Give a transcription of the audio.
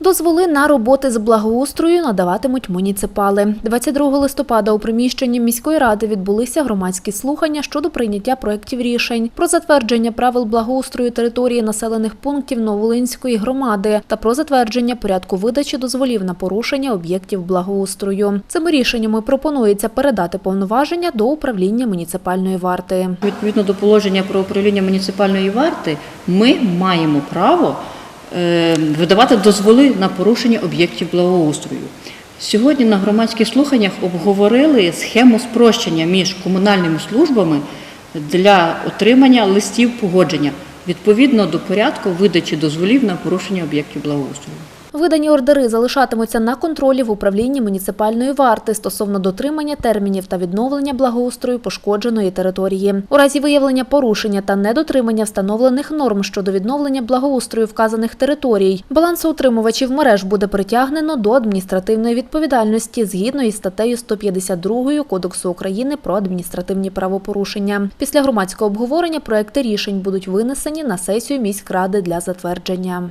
Дозволи на роботи з благоустрою надаватимуть муніципали. 22 листопада у приміщенні міської ради відбулися громадські слухання щодо прийняття проєктів рішень про затвердження правил благоустрою території населених пунктів Новолинської громади та про затвердження порядку видачі дозволів на порушення об'єктів благоустрою. Цими рішеннями пропонується передати повноваження до управління муніципальної варти. Відповідно до положення про управління муніципальної варти, ми маємо право видавати дозволи на порушення об'єктів благоустрою. Сьогодні на громадських слуханнях обговорили схему спрощення між комунальними службами для отримання листів погодження відповідно до порядку видачі дозволів на порушення об'єктів благоустрою. Видані ордери залишатимуться на контролі в управлінні муніципальної варти стосовно дотримання термінів та відновлення благоустрою пошкодженої території. У разі виявлення порушення та недотримання встановлених норм щодо відновлення благоустрою вказаних територій, балансоутримувачів мереж буде притягнено до адміністративної відповідальності згідно із статтею 152 Кодексу України про адміністративні правопорушення. Після громадського обговорення проекти рішень будуть винесені на сесію міськради для затвердження.